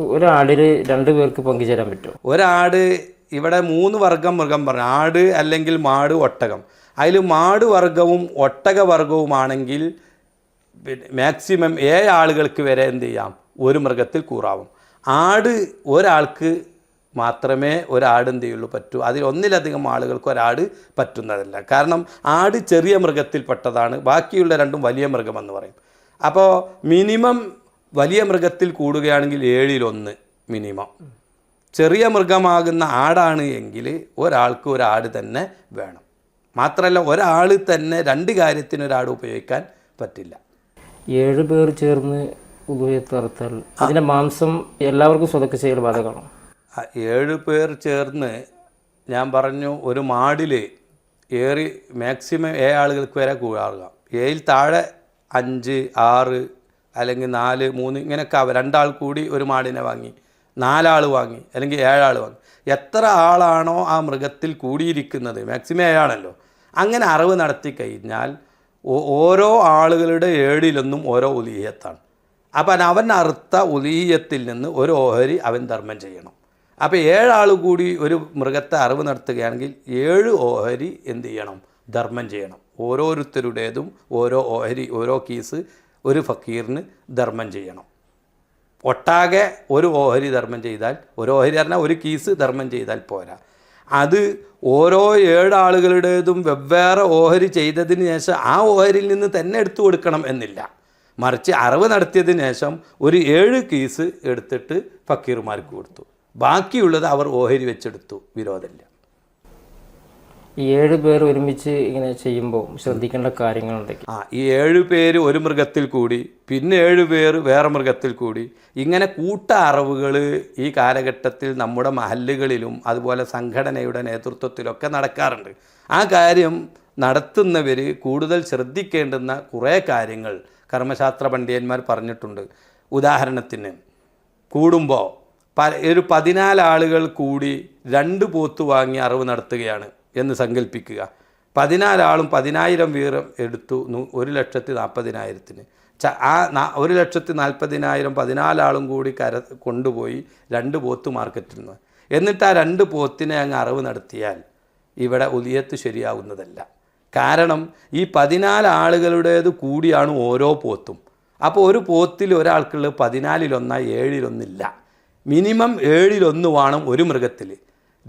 ഒരാടിൽ രണ്ടു പേർക്ക് പങ്കുചേരാൻ പറ്റുമോ? ഒരാട് ഇവിടെ മൂന്ന് വർഗം മൃഗം പറഞ്ഞു ആട് അല്ലെങ്കിൽ മാട് ഒട്ടകം. അതിൽ മാട് വർഗവും ഒട്ടക വർഗവുമാണെങ്കിൽ മാക്സിമം ഏഴ് ആളുകൾക്ക് വരെ എന്ത് ചെയ്യാം? ഒരു മൃഗത്തിൽ കൂറാവും. ആട് ഒരാൾക്ക് മാത്രമേ ഒരാട് എന്ത് ചെയ്യുള്ളൂ പറ്റൂ. അതിൽ ഒന്നിലധികം ആളുകൾക്ക് ഒരാട് പറ്റുന്നതല്ല. കാരണം ആട് ചെറിയ മൃഗത്തിൽപ്പെട്ടതാണ്. ബാക്കിയുള്ള രണ്ടും വലിയ മൃഗമെന്ന് പറയും. അപ്പോൾ മിനിമം വലിയ മൃഗത്തിൽ കൂടുകയാണെങ്കിൽ ഏഴിലൊന്ന് മിനിമം. ചെറിയ മൃഗമാകുന്ന ആടാണ് എങ്കിൽ ഒരാൾക്ക് ഒരാട് തന്നെ വേണം. മാത്രമല്ല ഒരാൾ തന്നെ രണ്ട് കാര്യത്തിന് ഒരാട് ഉപയോഗിക്കാൻ പറ്റില്ല. ഏഴ് പേർ ചേർന്ന് ഉപയോഗത്ത് അതിന്റെ മാംസം എല്ലാവർക്കും സ്വതക്ക് ചെയ്യൽ ബാധകമാണ്? ഏഴ് പേർ ചേർന്ന് ഞാൻ പറഞ്ഞു ഒരു മാടിൽ ഏറി മാക്സിമം ഏ ആളുകൾക്ക് വരെ കൂടാറുക. ഏഴിൽ താഴെ അഞ്ച് ആറ് അല്ലെങ്കിൽ നാല് മൂന്ന് ഇങ്ങനെയൊക്കെ രണ്ടാൾ കൂടി ഒരു മാടിനെ വാങ്ങി നാലാൾ വാങ്ങി അല്ലെങ്കിൽ ഏഴാൾ വാങ്ങി. എത്ര ആളാണോ ആ മൃഗത്തിൽ കൂടിയിരിക്കുന്നത്? മാക്സിമം ഏഴാണല്ലോ. അങ്ങനെ അറിവ് നടത്തി കഴിഞ്ഞാൽ ഓരോ ആളുകളുടെ ഏഴിലൊന്നും ഓരോ ഉലീയത്താണ് അപ്പം അവൻ അറുത്ത ഉലീയത്തിൽ നിന്ന് ഒരു ഓഹരി അവൻ ധർമ്മം ചെയ്യണം. അപ്പോൾ ഏഴാൾ കൂടി ഒരു മൃഗത്തെ അറിവ് നടത്തുകയാണെങ്കിൽ ഏഴ് ഓഹരി എന്ത് ചെയ്യണം? ധർമ്മം ചെയ്യണം. ഓരോരുത്തരുടേതും ഓരോ ഓഹരി ഓരോ കീസ് ഒരു ഫക്കീറിന് ധർമ്മം ചെയ്യണം. ഒട്ടാകെ ഒരു ഓഹരി ധർമ്മം ചെയ്താൽ ഒരു ഓഹരി പറഞ്ഞാൽ ഒരു കീസ് ധർമ്മം ചെയ്താൽ പോരാ. അത് ഓരോ ഏഴാളുകളുടേതും വെവ്വേറെ ഓഹരി ചെയ്തതിന് ശേഷം ആ ഓഹരിയിൽ നിന്ന് തന്നെ എടുത്തു കൊടുക്കണം എന്നില്ല. മറിച്ച് അറിവ് നടത്തിയതിന് ശേഷം ഒരു ഏഴ് കീസ് എടുത്തിട്ട് ഫക്കീർമാർക്ക് കൊടുത്തു. ബാക്കിയുള്ളത് അവർ ഓഹരി വെച്ചെടുത്തു വിരോധമില്ല. ഈ ഏഴ് പേർ ഒരുമിച്ച് ഇങ്ങനെ ചെയ്യുമ്പോൾ ശ്രദ്ധിക്കേണ്ട എന്തൊക്കെ ആ ഈ ഏഴ് പേര് ഒരു മൃഗത്തിൽ കൂടി പിന്നെ ഏഴ് പേർ വേറെ മൃഗത്തിൽ കൂടി. ഇങ്ങനെ കൂട്ട അറിവുകൾ ഈ കാലഘട്ടത്തിൽ നമ്മുടെ മഹല്ലുകളിലും അതുപോലെ സംഘടനയുടെ നേതൃത്വത്തിലൊക്കെ നടക്കാറുണ്ട്. ആ കാര്യം നടത്തുന്നവർ കൂടുതൽ ശ്രദ്ധിക്കേണ്ടുന്ന കുറേ കാര്യങ്ങൾ കർമ്മശാസ്ത്ര പണ്ഡിതന്മാർ പറഞ്ഞിട്ടുണ്ട്. ഉദാഹരണത്തിന് കൂടുമ്പോൾ പ ഒരു പതിനാല് ആളുകൾ കൂടി രണ്ട് പോത്ത് വാങ്ങി അറിവ് നടത്തുകയാണ്. എന്ന് സങ്കല്പിക്കുക പതിനാലാളും പതിനായിരം വീതം എടുത്തു ഒരു ലക്ഷത്തി നാൽപ്പതിനായിരത്തിന്. ആ ഒരു ലക്ഷത്തി നാൽപ്പതിനായിരം പതിനാലാളും കൂടി കര കൊണ്ടുപോയി രണ്ട് പോത്ത് മാർക്കറ്റിൽ നിന്ന് എന്നിട്ട് ആ രണ്ട് പോത്തിനെ അങ്ങ് അറിവ് നടത്തിയാൽ ഇവിടെ ഉലിയത്ത് ശരിയാവുന്നതല്ല. കാരണം ഈ പതിനാല് ആളുകളുടേത് കൂടിയാണ് ഓരോ പോത്തും. അപ്പോൾ ഒരു പോത്തിൽ ഒരാൾക്കുള്ളത് പതിനാലിലൊന്ന ഏഴിലൊന്നില്ല. മിനിമം ഏഴിലൊന്ന് വേണം ഒരു മൃഗത്തിൽ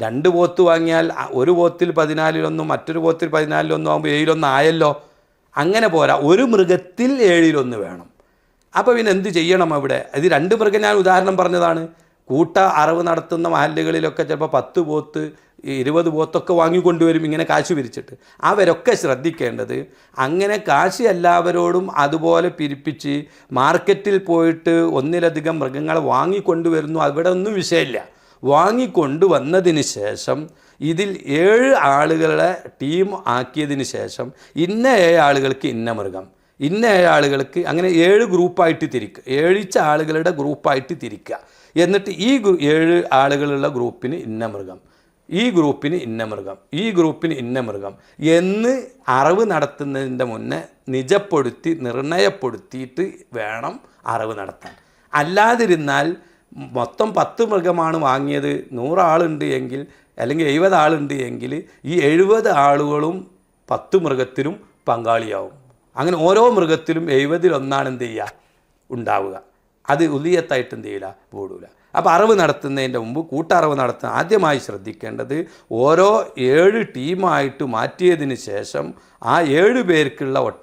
രണ്ട് പോത്ത് വാങ്ങിയാൽ ഒരു പോത്തിൽ പതിനാലിലൊന്നും മറ്റൊരു പോത്തിൽ പതിനാലിലൊന്നും ആകുമ്പോൾ ഏഴിലൊന്നും ആയല്ലോ. അങ്ങനെ പോരാ. ഒരു മൃഗത്തിൽ ഏഴിലൊന്ന് വേണം. അപ്പോൾ പിന്നെ എന്ത് ചെയ്യണം അവിടെ? ഇത് രണ്ട് മൃഗം ഞാൻ ഉദാഹരണം പറഞ്ഞതാണ്. കൂട്ട അറിവ് നടത്തുന്ന മഹല്ലുകളിലൊക്കെ ചിലപ്പോൾ പത്ത് പോത്ത് ഇരുപത് പോത്തൊക്കെ വാങ്ങിക്കൊണ്ടുവരും ഇങ്ങനെ കാശ് പിരിച്ചിട്ട്. അവരൊക്കെ ശ്രദ്ധിക്കേണ്ടത് അങ്ങനെ കാശ് എല്ലാവരോടും അതുപോലെ പിരിപ്പിച്ച് മാർക്കറ്റിൽ പോയിട്ട് ഒന്നിലധികം മൃഗങ്ങളെ വാങ്ങിക്കൊണ്ടുവരുന്നു. അവിടെ ഒന്നും വിഷയമില്ല. വാങ്ങിക്കൊണ്ടുവന്നതിന് ശേഷം ഇതിൽ ഏഴ് ആളുകളെ ടീം ആക്കിയതിന് ശേഷം ഇന്ന ഏഴ് ആളുകൾക്ക് ഇന്ന മൃഗം ഇന്ന ഏഴ് ആളുകൾക്ക് അങ്ങനെ ഏഴ് ഗ്രൂപ്പായിട്ട് തിരിക്കുക ഏഴിച്ച ആളുകളുടെ ഗ്രൂപ്പായിട്ട് തിരിക്കുക എന്നിട്ട് ഈ ഏഴ് ആളുകളുള്ള ഗ്രൂപ്പിന് ഇന്ന മൃഗം ഈ ഗ്രൂപ്പിന് ഇന്ന മൃഗം ഈ ഗ്രൂപ്പിന് ഇന്ന മൃഗം എന്ന് അറിവ് നടത്തുന്നതിന്റെ മുന്നേ നിജപ്പെടുത്തി നിർണയപ്പെടുത്തിയിട്ട് വേണം അറിവ് നടത്താൻ. അല്ലാതിരുന്നാൽ മൊത്തം പത്ത് മൃഗമാണ് വാങ്ങിയത്. നൂറാളുണ്ട് എങ്കിൽ അല്ലെങ്കിൽ എഴുപത് ആളുണ്ട് എങ്കിൽ ഈ എഴുപത് ആളുകളും പത്ത് മൃഗത്തിനും പങ്കാളിയാവും. അങ്ങനെ ഓരോ മൃഗത്തിലും എഴുപതിലൊന്നാണ് എന്ത് ചെയ്യുക? ഉണ്ടാവുക. അത് ഉലിയത്തായിട്ട് എന്ത് ചെയ്യില്ല? കൂടൂല അപ്പോൾ അറിവ് നടത്തുന്നതിന്റെ മുമ്പ് കൂട്ടറിവ് നടത്തുന്ന ആദ്യമായി ശ്രദ്ധിക്കേണ്ടത് ഓരോ ഏഴ് ടീമായിട്ട് മാറ്റിയതിന് ശേഷം ആ ഏഴ് പേർക്കുള്ള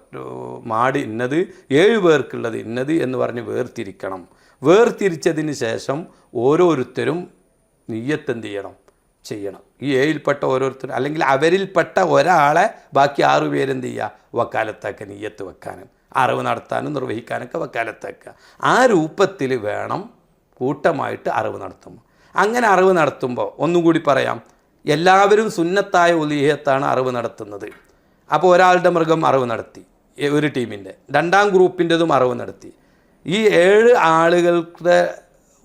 മാട് ഇന്നത് ഏഴ് പേർക്കുള്ളത് ഇന്നത് എന്ന് പറഞ്ഞ് വേർതിരിക്കണം. വേർതിരിച്ചതിന് ശേഷം ഓരോരുത്തരും നീയത്തെന്ത് ചെയ്യണം. ചെയ്യണം ഈ ഏയിൽപ്പെട്ട ഓരോരുത്തരും അല്ലെങ്കിൽ അവരിൽപ്പെട്ട ഒരാളെ ബാക്കി ആറു പേരെന്ത് ചെയ്യുക വക്കാലത്താക്കുക നീയത്ത് വെക്കാനും അറിവ് നടത്താനും നിർവഹിക്കാനൊക്കെ വക്കാലത്താക്കുക. ആ രൂപത്തിൽ വേണം കൂട്ടമായിട്ട് അറിവ് നടത്തുമ്പോൾ. അങ്ങനെ അറിവ് നടത്തുമ്പോൾ ഒന്നും കൂടി പറയാം. എല്ലാവരും സുന്നത്തായ ഉലീഹത്താണ് അറിവ് നടത്തുന്നത്. അപ്പോൾ ഒരാളുടെ മൃഗം അറിവ് നടത്തി. ഒരു ടീമിന്റെ. രണ്ടാം ഗ്രൂപ്പിന്റെതും അറിവ് നടത്തി. ഈ ഏഴ് ആളുകളുടെ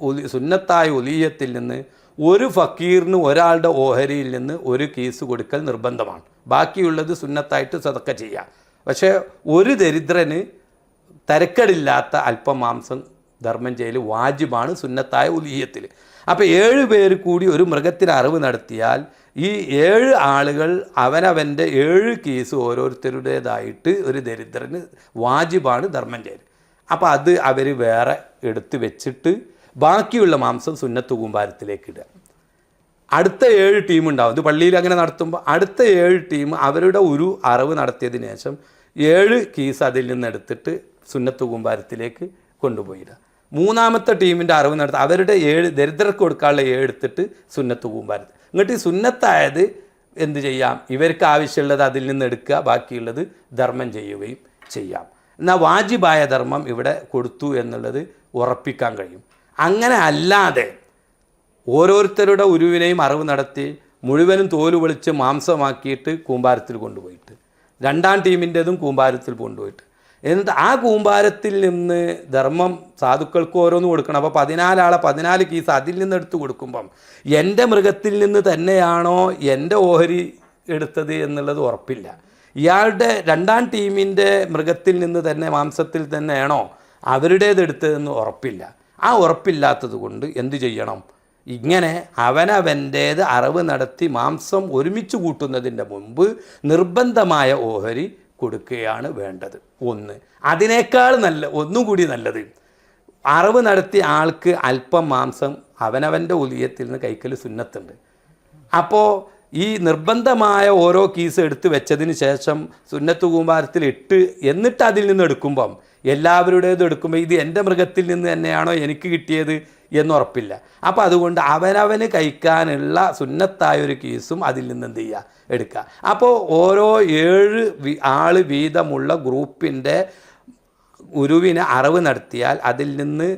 ഒലി സുന്നത്തായ ഒലിയത്തിൽ നിന്ന് ഒരു ഫക്കീറിന് ഒരാളുടെ ഓഹരിയിൽ നിന്ന് ഒരു കേസ് കൊടുക്കൽ നിർബന്ധമാണ്. ബാക്കിയുള്ളത് സുന്നത്തായിട്ട് സതക്ക ചെയ്യാം. പക്ഷേ ഒരു ദരിദ്രന് തരക്കടില്ലാത്ത അല്പം മാംസം ധർമ്മം ചെയ്യൽ വാജിബാണ് സുന്നത്തായ ഉലീയത്തിൽ അപ്പോൾ ഏഴ് പേര് കൂടി ഒരു മൃഗത്തിന് അറിവ് നടത്തിയാൽ ഈ ഏഴ് ആളുകൾ അവനവന്റെ ഏഴ് കേസ് ഓരോരുത്തരുടേതായിട്ട് ഒരു ദരിദ്രന് വാജിബാണ് ധർമ്മം ചെയ്യൽ. അപ്പോൾ അത് അവർ വേറെ എടുത്ത് വെച്ചിട്ട് ബാക്കിയുള്ള മാംസം സുന്നത്ത് കൂമ്പാരത്തിലേക്ക് ഇടുക. അടുത്ത ഏഴ് ടീം ഉണ്ടാവും. ഇത് പള്ളിയിൽ അങ്ങനെ നടത്തുമ്പോൾ അടുത്ത ഏഴ് ടീം അവരുടെ ഒരു അറിവ് നടത്തിയതിന് ശേഷം ഏഴ് കീസ് അതിൽ നിന്ന് എടുത്തിട്ട് സുന്നത്ത് കൂമ്പാരത്തിലേക്ക് കൊണ്ടുപോയിടുക. മൂന്നാമത്തെ ടീമിന്റെ അറിവ് നടത്തി അവരുടെ ഏഴ് ദരിദ്രർക്ക് കൊടുക്കാനുള്ള ഏഴ് എടുത്തിട്ട് സുന്നത്ത് കൂമ്പാരത്തിൽ. എന്നിട്ട് ഈ സുന്നത്തായത് എന്ത് ചെയ്യാം? ഇവർക്ക് ആവശ്യമുള്ളത് അതിൽ നിന്ന് എടുക്കുക ബാക്കിയുള്ളത് ധർമ്മം ചെയ്യുകയും ചെയ്യാം. എന്നാൽ വാജിബായ ധർമ്മം ഇവിടെ കൊടുത്തു എന്നുള്ളത് ഉറപ്പിക്കാൻ കഴിയും. അങ്ങനെ അല്ലാതെ ഓരോരുത്തരുടെ ഉരുവിനെയും അറിവ് നടത്തി മുഴുവനും തോൽ വിളിച്ച് മാംസമാക്കിയിട്ട് കൂമ്പാരത്തിൽ കൊണ്ടുപോയിട്ട് രണ്ടാം ടീമിന്റെതും കൂമ്പാരത്തിൽ കൊണ്ടുപോയിട്ട്. എന്നിട്ട് ആ കൂമ്പാരത്തിൽ നിന്ന് ധർമ്മം സാധുക്കൾക്ക് ഓരോന്ന് കൊടുക്കണം. അപ്പോൾ പതിനാലാളെ പതിനാല് കീസ് അതിൽ നിന്ന് എടുത്ത് കൊടുക്കുമ്പം എന്റെ മൃഗത്തിൽ നിന്ന് തന്നെയാണോ എന്റെ ഓഹരി എടുത്തത് എന്നുള്ളത് ഉറപ്പില്ല. ഇയാളുടെ രണ്ടാം ടീമിന്റെ മൃഗത്തിൽ നിന്ന് തന്നെ മാംസത്തിൽ തന്നെയാണോ അവരുടേത് എടുത്തതെന്ന് ഉറപ്പില്ല. ആ ഉറപ്പില്ലാത്തത് കൊണ്ട് എന്തു ചെയ്യണം? ഇങ്ങനെ അവനവന്റേത് അറിവ് നടത്തി മാംസം ഒരുമിച്ച് കൂട്ടുന്നതിന്റെ മുമ്പ് നിർബന്ധമായ ഓഹരി കൊടുക്കുകയാണ് വേണ്ടത്. ഒന്ന് അതിനേക്കാൾ നല്ല ഒന്നുകൂടി നല്ലത്. അറിവ് നടത്തിയ ആൾക്ക് അല്പം മാംസം അവനവന്റെ ഉലിയത്തിൽ നിന്ന് കൈക്കൽ സുന്നത്തുണ്ട്. അപ്പോൾ ഈ നിർബന്ധമായ ഓരോ കീസ് എടുത്തു വെച്ചതിന് ശേഷം സുന്നത്ത് കൂമ്പാരത്തിൽ ഇട്ട് എന്നിട്ട് അതിൽ നിന്ന് എടുക്കുമ്പം എല്ലാവരുടേതും എടുക്കുമ്പോൾ ഇത് എന്റെ മൃഗത്തിൽ നിന്ന് തന്നെയാണോ എനിക്ക് കിട്ടിയത് എന്ന് ഉറപ്പില്ല. അപ്പോൾ അതുകൊണ്ട് അവനവന് കഴിക്കാനുള്ള സുന്നത്തായ ഒരു കേസും അതിൽ നിന്ന് എന്ത് ചെയ്യുക? എടുക്കുക. അപ്പോൾ ഓരോ ഏഴ് ആൾ വീതമുള്ള ഗ്രൂപ്പിന്റെ ഗുരുവിന് അറിവ് നടത്തിയാൽ അതിൽ നിന്ന്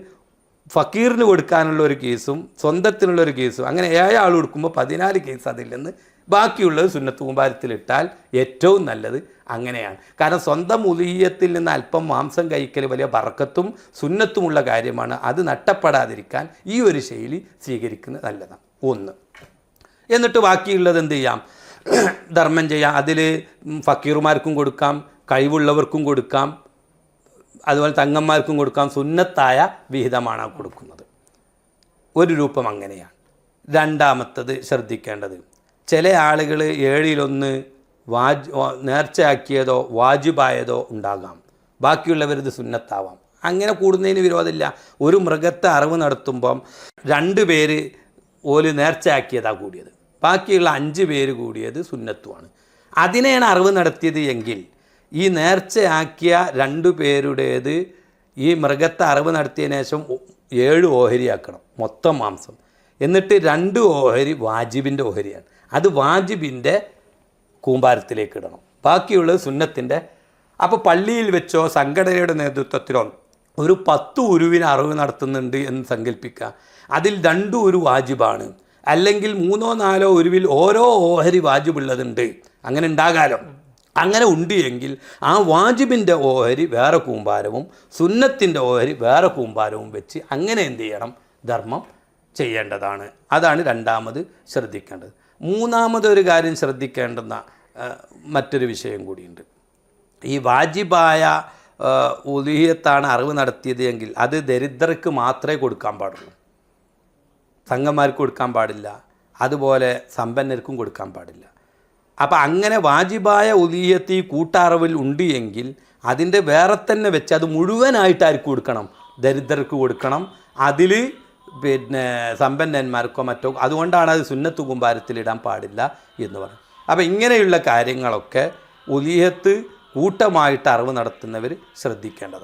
ഫക്കീറിന് കൊടുക്കാനുള്ള ഒരു കേസും സ്വന്തത്തിനുള്ള ഒരു കേസും അങ്ങനെ ഏഴ് ആൾ കൊടുക്കുമ്പോൾ പതിനാല് കേസ് അതില്ലെന്ന് ബാക്കിയുള്ളത് സുന്നത്ത് കൂമ്പാരത്തിലിട്ടാൽ ഏറ്റവും നല്ലത് അങ്ങനെയാണ്. കാരണം സ്വന്തം മുലീയത്തിൽ നിന്ന് അല്പം മാംസം കഴിക്കൽ വലിയ വറക്കത്തും സുന്നത്തുമുള്ള കാര്യമാണ്. അത് നഷ്ടപ്പെടാതിരിക്കാൻ ഈ ഒരു ശൈലി സ്വീകരിക്കുന്നത് നല്ലതാണ്. ഒന്ന്. എന്നിട്ട് ബാക്കിയുള്ളത് എന്ത് ചെയ്യാം? ധർമ്മം ചെയ്യാം. അതിൽ ഫക്കീർമാർക്കും കൊടുക്കാം കഴിവുള്ളവർക്കും കൊടുക്കാം അതുപോലെ തങ്ങന്മാർക്കും കൊടുക്കാം. സുന്നത്തായ വിഹിതമാണ് കൊടുക്കുന്നത്. ഒരു രൂപം അങ്ങനെയാണ്. രണ്ടാമത്തത് ശ്രദ്ധിക്കേണ്ടത്. ചില ആളുകൾ ഏഴിലൊന്ന് വാജ് നേർച്ചയാക്കിയതോ വാജിബായതോ ഉണ്ടാകാം. ബാക്കിയുള്ളവരിത് സുന്നത്താവാം. അങ്ങനെ കൂടുന്നതിന് വിരോധമില്ല. ഒരു മൃഗത്തെ അറിവ് നടത്തുമ്പം രണ്ട് പേര് ഓൽ നേർച്ചയാക്കിയതാണ് കൂടിയത്. ബാക്കിയുള്ള അഞ്ച് പേര് കൂടിയത് സുന്നത്തുമാണ് അതിനെയാണ് അറിവ് നടത്തിയത് എങ്കിൽ ഈ നേർച്ചയാക്കിയ രണ്ടു പേരുടേത് ഈ മൃഗത്തെ അറിവ് നടത്തിയ ശേഷം ഏഴ് ഓഹരിയാക്കണം മൊത്തം മാംസം. എന്നിട്ട് രണ്ട് ഓഹരി വാജിബിന്റെ ഓഹരിയാണ്. അത് വാജിബിന്റെ കൂമ്പാരത്തിലേക്ക് ഇടണം. ബാക്കിയുള്ളത് സുന്നത്തിന്റെ അപ്പോൾ പള്ളിയിൽ വെച്ചോ സംഘടനയുടെ നേതൃത്വത്തിലോ ഒരു പത്ത് ഉരുവിന് അറിവ് നടത്തുന്നുണ്ട് എന്ന് സങ്കല്പിക്കുക. അതിൽ രണ്ടു ഒരു വാജിബാണ്. അല്ലെങ്കിൽ മൂന്നോ നാലോ ഉരുവിൽ ഓരോ ഓഹരി വാജിബുള്ളതുണ്ട്. അങ്ങനെ ഉണ്ടാകാലോ. അങ്ങനെ ഉണ്ട് എങ്കിൽ ആ വാജിബിന്റെ ഓഹരി വേറെ കൂമ്പാരവും സുന്നത്തിന്റെ ഓഹരി വേറെ കൂമ്പാരവും വെച്ച് അങ്ങനെ എന്ത് ചെയ്യണം? ധർമ്മം ചെയ്യേണ്ടതാണ്. അതാണ് രണ്ടാമത് ശ്രദ്ധിക്കേണ്ടത്. മൂന്നാമതൊരു കാര്യം ശ്രദ്ധിക്കേണ്ടുന്ന മറ്റൊരു വിഷയം കൂടിയുണ്ട്. ഈ വാജിബായ ഉദീയത്താണ് അറിവ് നടത്തിയത് എങ്കിൽ അത് ദരിദ്രർക്ക് മാത്രമേ കൊടുക്കാൻ പാടുള്ളൂ. സംഘന്മാർക്ക് കൊടുക്കാൻ പാടില്ല. അതുപോലെ സമ്പന്നർക്കും കൊടുക്കാൻ പാടില്ല. അപ്പം അങ്ങനെ വാജിബായ ഒലിയത്ത് ഈ കൂട്ടറിവിൽ ഉണ്ട് എങ്കിൽ അതിന്റെ വേറെ തന്നെ വെച്ച് അത് മുഴുവനായിട്ട് ആർക്ക് കൊടുക്കണം. ദരിദ്രർക്ക് കൊടുക്കണം. അതിൽ പിന്നെ സമ്പന്നന്മാർക്കോ മറ്റോ അതുകൊണ്ടാണ് അത് സുന്നത്ത് കുമ്പാരത്തിലിടാൻ പാടില്ല എന്ന് പറയും അപ്പോൾ ഇങ്ങനെയുള്ള കാര്യങ്ങളൊക്കെ ഒലിയത്ത് കൂട്ടമായിട്ട് അറിവ് നടത്തുന്നവർ ശ്രദ്ധിക്കേണ്ടതാണ്.